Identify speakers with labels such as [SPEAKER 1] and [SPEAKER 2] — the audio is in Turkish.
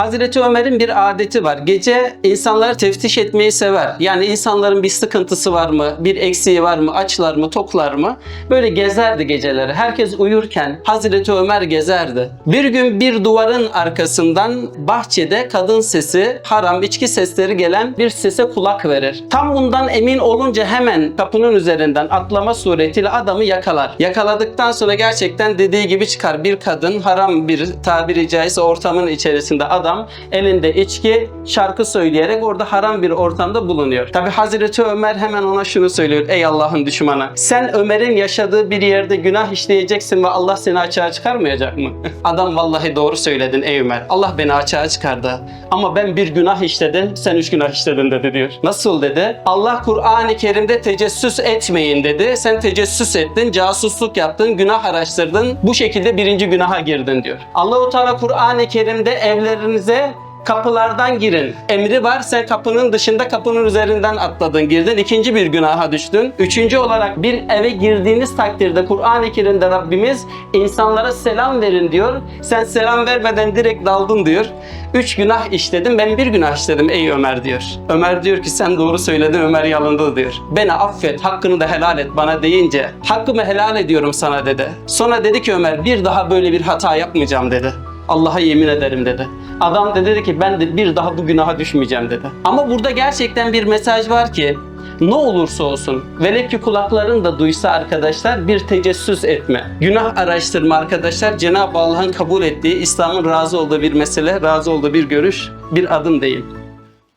[SPEAKER 1] Hazreti Ömer'in bir adeti var. Gece insanları teftiş etmeyi sever. Yani insanların bir sıkıntısı var mı, bir eksiği var mı, açlar mı, toklar mı? Böyle gezerdi geceleri. Herkes uyurken Hazreti Ömer gezerdi. Bir gün bir duvarın arkasından bahçede kadın sesi, haram içki sesleri gelen bir sese kulak verir. Tam bundan emin olunca hemen kapının üzerinden atlama suretiyle adamı yakalar. Yakaladıktan sonra gerçekten dediği gibi çıkar. Bir kadın haram bir tabiri caizse ortamın içerisinde adam elinde içki şarkı söyleyerek orada haram bir ortamda bulunuyor. Tabi Hazreti Ömer hemen ona şunu söylüyor. Ey Allah'ın düşmanı. Sen Ömer'in yaşadığı bir yerde günah işleyeceksin ve Allah seni açığa çıkarmayacak mı? Adam vallahi doğru söyledin ey Ömer. Allah beni açığa çıkardı. Ama ben bir günah işledim, sen üç günah işledin dedi diyor. Nasıl dedi? Allah Kur'an-ı Kerim'de tecessüs etmeyin dedi. Sen tecessüs ettin, casusluk yaptın, günah araştırdın. Bu şekilde birinci günaha girdin diyor. Allahu Teala Kur'an-ı Kerim'de evlerinize kapılardan girin. Emri var sen kapının dışında kapının üzerinden atladın girdin. ikinci bir günaha düştün. Üçüncü olarak bir eve girdiğiniz takdirde Kur'an-ı Kerim'de Rabbimiz insanlara selam verin diyor. Sen selam vermeden direkt daldın diyor. Üç günah işledim ben bir günah işledim ey Ömer diyor. Ömer diyor ki sen doğru söyledin Ömer yalandı diyor. Beni affet hakkını da helal et bana deyince hakkımı helal ediyorum sana dedi. Sonra dedi ki Ömer bir daha böyle bir hata yapmayacağım dedi. Allah'a yemin ederim dedi. Adam da dedi ki ben de bir daha bu günaha düşmeyeceğim dedi. Ama burada gerçekten bir mesaj var ki ne olursa olsun velev ki kulakların da duysa arkadaşlar bir tecessüs etme. Günah araştırma arkadaşlar Cenab-ı Allah'ın kabul ettiği, İslam'ın razı olduğu bir mesele, razı olduğu bir görüş, bir adım değil.